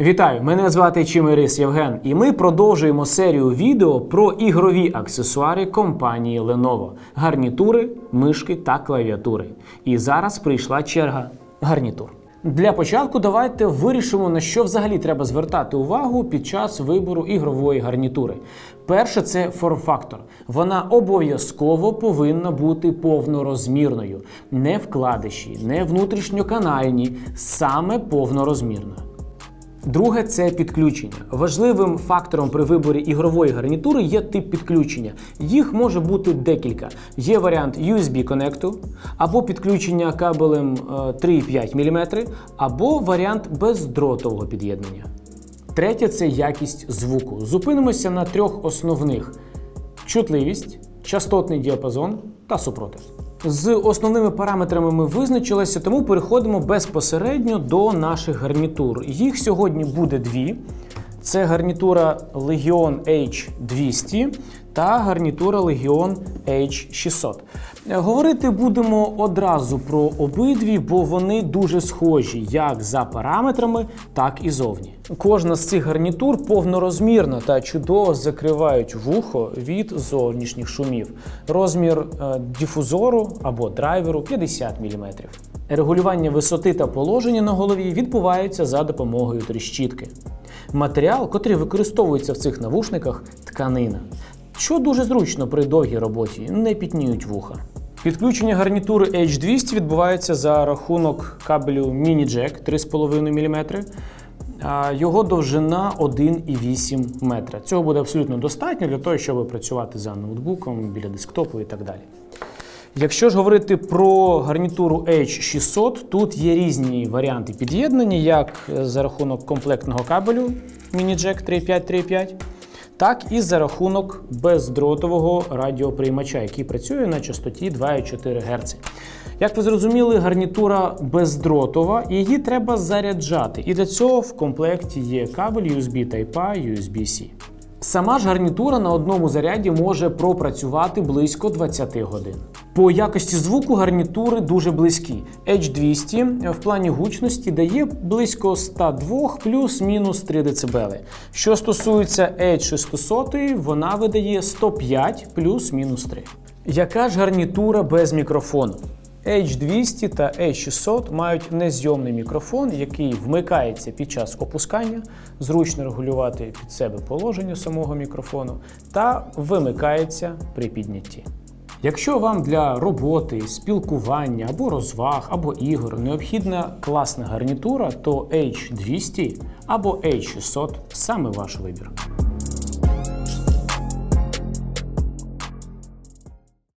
Вітаю! Мене звати Чимирис Євген, і ми продовжуємо серію відео про ігрові аксесуари компанії Lenovo: гарнітури, мишки та клавіатури. І зараз прийшла черга гарнітур. Для початку давайте вирішимо, на що взагалі треба звертати увагу під час вибору ігрової гарнітури. Перше це форм-фактор. Вона обов'язково повинна бути повнорозмірною, не вкладиші, не внутрішньоканальні, саме повнорозмірна. Друге це підключення. Важливим фактором при виборі ігрової гарнітури є тип підключення. Їх може бути декілька. Є варіант USB конекту, або підключення кабелем е, 3,5 мм, або варіант бездротового під'єднання. Третє це якість звуку. Зупинимося на трьох основних: чутливість, частотний діапазон та супротив. З основними параметрами ми визначилися, тому переходимо безпосередньо до наших гарнітур. Їх сьогодні буде дві. Це гарнітура Legion H200 та гарнітура Legion H600. Е, Говорити будемо одразу про обидві, бо вони дуже схожі як за параметрами, так і зовні. Кожна з цих гарнітур повнорозмірна та чудово закривають вухо від зовнішніх шумів. Розмір е, дифузору або драйверу 50 мм. Регулювання висоти та положення на голові відбувається за допомогою тріщітки. Матеріал, котрий використовується в цих навушниках, тканина, що дуже зручно при довгій роботі, не пітніють вуха. Підключення гарнітури H200 відбувається за рахунок кабелю Mini-Jack 3,5 мм. Його довжина 1,8 метра. Цього буде абсолютно достатньо для того, щоб працювати за ноутбуком, біля десктопу і так далі. Якщо ж говорити про гарнітуру H600, тут є різні варіанти під'єднання, як за рахунок комплектного кабелю Mini-Jack 3.5-3.5, так і за рахунок бездротового радіоприймача, який працює на частоті 2,4 Гц. Як ви зрозуміли, гарнітура бездротова, і її треба заряджати. І для цього в комплекті є кабель USB Type-A, USB-C. Сама ж гарнітура на одному заряді може пропрацювати близько 20 годин. По якості звуку гарнітури дуже близькі. H200 в плані гучності дає близько 102 плюс-мінус 3 дБ. Що стосується H600, вона видає 105 плюс-мінус 3. Яка ж гарнітура без мікрофону? H200 та H600 мають незйомний мікрофон, який вмикається під час опускання, зручно регулювати під себе положення самого мікрофону та вимикається при піднятті. Якщо вам для роботи, спілкування або розваг, або ігор необхідна класна гарнітура, то H200 або H600 саме ваш вибір.